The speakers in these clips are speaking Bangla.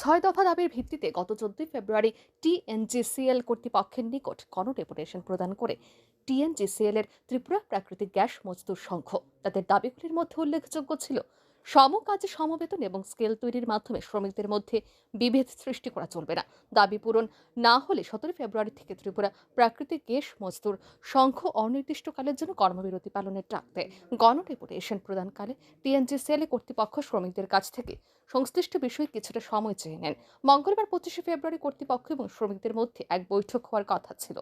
ছয় দফা দাবির ভিত্তিতে গত চোদ্দই ফেব্রুয়ারি টিএনজিসিএল কর্তৃপক্ষের নিকট গণ ডেপুটেশন প্রদান করে টিএনজিসিএল এর ত্রিপুরা প্রাকৃতিক গ্যাস মজদুর সংঘ। তাদের দাবিগুলির মধ্যে উল্লেখযোগ্য ছিল সম কাজে সমবেতন এবং স্কেল তৈরির মাধ্যমে শ্রমিকদের মধ্যে বিভেদ সৃষ্টি করা চলবে না। দাবি পূরণ না হলে সতেরো ফেব্রুয়ারি থেকে ত্রিপুরা প্রাকৃতিক গ্যাস মজদুর সংঘ অনির্দিষ্টকালের জন্য কর্মবিরতি পালনের ডাক দেয়। গণডেপুটেশন প্রদানকালে টিএনজি সেলে কর্তৃপক্ষ শ্রমিকদের কাছ থেকে সংশ্লিষ্ট বিষয়ে কিছুটা সময় চেয়ে নেন। মঙ্গলবার পঁচিশে ফেব্রুয়ারি কর্তৃপক্ষ এবং শ্রমিকদের মধ্যে এক বৈঠক হওয়ার কথা ছিল।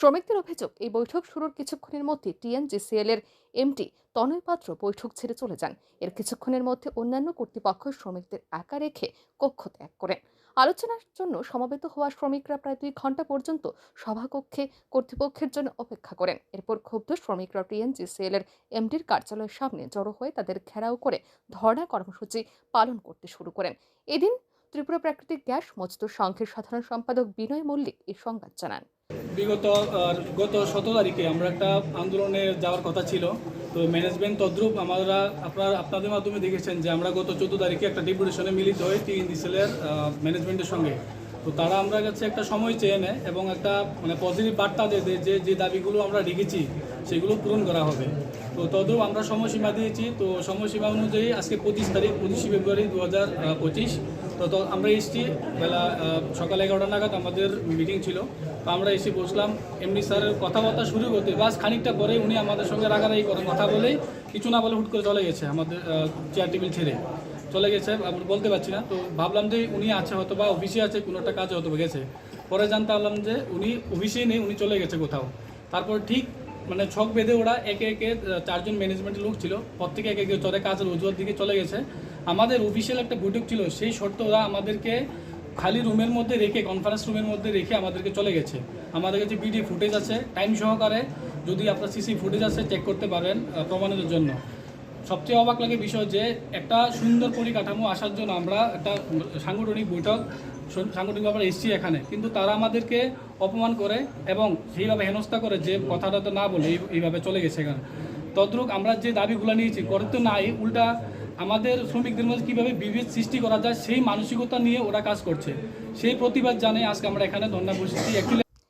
শ্রমিকদের অভিযোগ, এই বৈঠক শুরুর কিছুক্ষণের মধ্যে টিএনজিসিএল এর এমটি তনয় পাত্র বৈঠক ছেড়ে চলে যান। এর কিছুক্ষণের মধ্যে অন্যান্য কর্তৃপক্ষ শ্রমিকদের একা রেখে কক্ষ ত্যাগ করেন। আলোচনার জন্য সমবেত হওয়া শ্রমিকরা প্রায় দুই ঘণ্টা পর্যন্ত সভাকক্ষে কর্তৃপক্ষের জন্য অপেক্ষা করেন। এরপর ক্ষুব্ধ শ্রমিকরা টিএনজিসিএল এর এমডির কার্যালয়ের সামনে জড়ো হয়ে তাদের ঘেরাও করে ধর্ণা কর্মসূচি পালন করতে শুরু করেন। এদিন ত্রিপুরা প্রাকৃতিক গ্যাস মজদুর সংঘের সাধারণ সম্পাদক বিনয় মল্লিক এই সংবাদ জানান। বিগত গত সতেরো তারিখে আমরা একটা আন্দোলনে যাওয়ার কথা ছিল। তো ম্যানেজমেন্ট তদ্রুপ আমরা, আপনার, আপনাদের মাধ্যমে দেখেছেন যে আমরা গত চোদ্দ তারিখে একটা ডেপুটেশনে মিলিত হই টিএনডিসিএলের ম্যানেজমেন্টের সঙ্গে। তো তারা আমরা কাছে একটা সময় চেয়ে নেয় এবং একটা মানে পজিটিভ বার্তা দিয়ে দেয় যে যে দাবিগুলো আমরা রেখেছি, সেগুলো পূরণ করা হবে। তো তদ্রুপ আমরা সময়সীমা দিয়েছি। তো সময়সীমা অনুযায়ী আজকে পঁচিশ তারিখ, পঁচিশে ফেব্রুয়ারি দু হাজার পঁচিশ। তো তো আমরা এসছি বেলা সকাল এগারোটা নাগাদ, আমাদের মিটিং ছিল। তো আমরা এসে বসলাম। এমনি স্যারের কথাবার্তা শুরু করতে, বাস খানিকটা পরে উনি আমাদের সঙ্গে রাগারাগি করে, কথা বলে কিছু না বলে হুট করে চলে গেছে আমাদের চেয়ার টেবিল ছেড়ে। চলে গেছে বলতে পারছি না। তো ভাবলাম যে উনি আছে হয়তো বা অফিসে আছে, কোনো একটা কাজে হয়তো গেছে। পরে জানতে পারলাম যে উনি অফিসেই নেই, উনি চলে গেছে কোথাও। তারপর ঠিক মানে ছক বেঁধে ওরা একে একে চারজন ম্যানেজমেন্টের লোক ছিল। প্রত্যেকে একে একে চলে কাজের অজুহার দিকে চলে গেছে। আমাদের অফিসিয়াল একটা বৈঠক ছিল, সেই শর্তে ওরা আমাদেরকে খালি রুমের মধ্যে রেখে কনফারেন্স রুমের মধ্যে রেখে আমাদেরকে চলে গেছে। আমাদের কাছে ভিডিও ফুটেজ আছে টাইম সহকারে যদি আপনার সিসি ফুটেজ আছে চেক করতে পারেন প্রমাণের জন্য। সবচেয়ে অবাক লাগে বিষয় যে, একটা সুন্দর পরিকাঠামো আসার জন্য আমরা একটা সাংগঠনিক বৈঠক, সং- সাংগঠনিকভাবে এসেছি এখানে। কিন্তু তারা আমাদেরকে অপমান করে এবং সেইভাবে হেনস্থা করে যে কথাটা তো না বলে এই- এইভাবে চলে গেছে এখানে। তদ্রুপ আমরা যে দাবিগুলো নিয়েছি করে তো নাই, উল্টা আমাদের শ্রমিকদের মধ্যে কীভাবে বিভেদ সৃষ্টি করা যায়, সেই মানসিকতা নিয়ে ওরা কাজ করছে। সেই প্রতিবাদ জানে আজকে আমরা এখানে ধর্ণা বসেছি।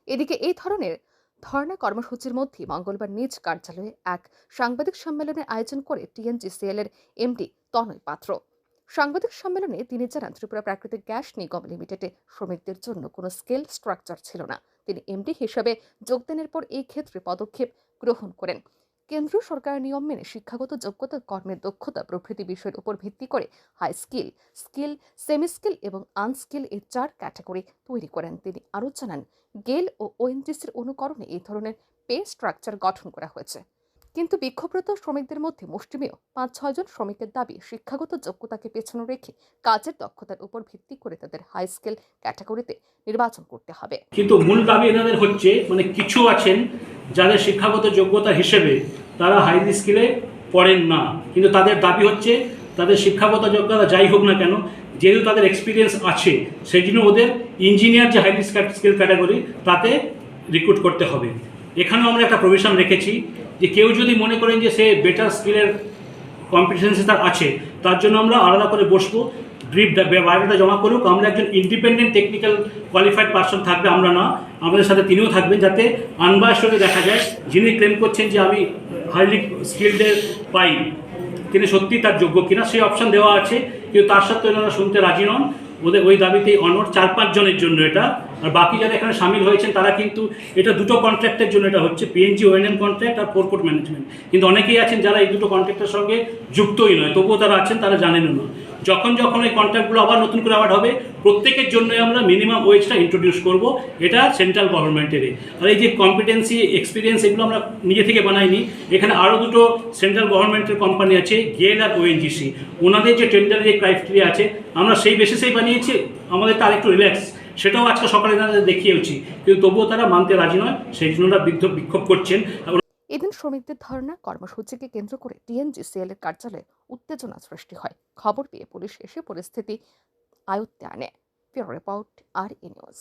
এদিকে এই ধরনের ধর্ণা কর্মসূচির মধ্যে মঙ্গলবার নিজ কার্যালয়ে এক সাংবাদিক সম্মেলনের আয়োজন করে টিএনজিসিএল এর এমডি তনয় পাত্র। সাংবাদিক সম্মেলনে তিনি জানান, ত্রিপুরা প্রাকৃতিক গ্যাস নিগম লিমিটেডে শ্রমিকদের জন্য কোনো স্কেল স্ট্রাকচার ছিল না। তিনি এমডি হিসেবে যোগদানের পর এই ক্ষেত্রে পদক্ষেপ গ্রহণ করেন। কেন্দ্রীয় সরকারের নিয়ম মেনে শিক্ষাগত যোগ্যতা, কর্মের দক্ষতা, প্রভৃতি বিষয়ের উপর ভিত্তি করে high skill skill semi skill এবং আনস্কিল এই চার ক্যাটাগরি তৈরি করেন তিনি। আরও জানান গেল ও ওএনজিসির অনুকরণে এই ধরনের পে স্ট্রাকচার গঠন করা হয়েছে। কিন্তু বিক্ষোভরত শ্রমিকদের মধ্যে মুষ্টিমেয় পাঁচ ছয়জন শ্রমিকের দাবি শিক্ষাগত যোগ্যতাকে পেছনে রেখে কাজের দক্ষতার উপর ভিত্তি করে তাদের হাই স্কেল ক্যাটাগরিতে নির্বাচন করতে হবে। কিন্তু মূল দাবি এনাদের হচ্ছে মানে কিছু আছেন যাদের শিক্ষাগত যোগ্যতা হিসেবে তারা হাইলি স্কিলে পড়েন না। কিন্তু তাদের দাবি হচ্ছে, তাদের শিক্ষাগত যোগ্যতা যাই হোক না কেন, যেহেতু তাদের এক্সপিরিয়েন্স আছে সেই জন্য ওদের ইঞ্জিনিয়ার যে হাইলি স্কিল ক্যাটাগরি তাতে রিক্রুট করতে হবে। এখানেও আমরা একটা প্রভিশন রেখেছি যে কেউ যদি মনে করেন যে সে বেটার স্কিলের কম্পিটেন্সি তার আছে, তার জন্য আমরা আলাদা করে বসবো। ব্রিফ বায়োডাটা জমা করুক, আমরা একজন ইন্ডিপেন্ডেন্ট টেকনিক্যাল কোয়ালিফাইড পার্সন থাকবে আমরা না, আমাদের সাথে তিনিও থাকবেন যাতে আনবাসরে দেখা যায়, যিনি ক্লেম করছেন যে আমি হাইলি স্কিল্ডের পাই, তিনি সত্যি তার যোগ্য কিনা, সেই অপশান দেওয়া আছে। কিন্তু তার সাথে ওনারা শুনতে রাজি নন, ওদের ওই দাবিতেই অনর চার পাঁচজনের জন্য এটা। আর বাকি যারা এখানে সামিল হয়েছেন, তারা কিন্তু এটা দুটো কন্ট্রাক্টের জন্য এটা হচ্ছে পিএনজি ওএনএম কন্ট্রাক্ট আর ফোরকোট ম্যানেজমেন্ট কিন্তু অনেকেই আছেন যারা এই দুটো কন্ট্রাক্টের সঙ্গে যুক্তই নয়, তবুও তারা আছেন, তারা জানেনও না। যখন যখন ওই কন্ট্রাক্টগুলো আবার নতুন করে আবার হবে, প্রত্যেকের জন্যই আমরা মিনিমাম ওয়েজটা ইন্ট্রোডিউস করব। এটা সেন্ট্রাল গভর্নমেন্টেরই আর এই যে কম্পিটেন্সি এক্সপিরিয়েন্স এগুলো আমরা নিজে থেকে বানাইনি, এখানে আরও দুটো সেন্ট্রাল গভর্নমেন্টের কোম্পানি আছে গেল আর ওএনজিসি ওনাদের যে টেন্ডারের যে ক্রাইটেরিয়া আছে, আমরা সেই বেসিসেই বানিয়েছি। আমাদের তার একটু রিল্যাক্স সেটাও আজকে সকালে তাদের দেখিয়েছি কিন্তু তবুও তারা মানতে রাজি নয়, সেই জন্য বিক্ষোভ করছেন। এদিন শ্রমিকদের ধর্ণা, কর্মসূচিকে কেন্দ্র করে টিএনজিসিএল এর কার্যালয়ে উত্তেজনা সৃষ্টি হয়। খবর পেয়ে পুলিশ এসে পরিস্থিতি আয়ত্তে আনে। রিপোর্ট আর ই নিউজ।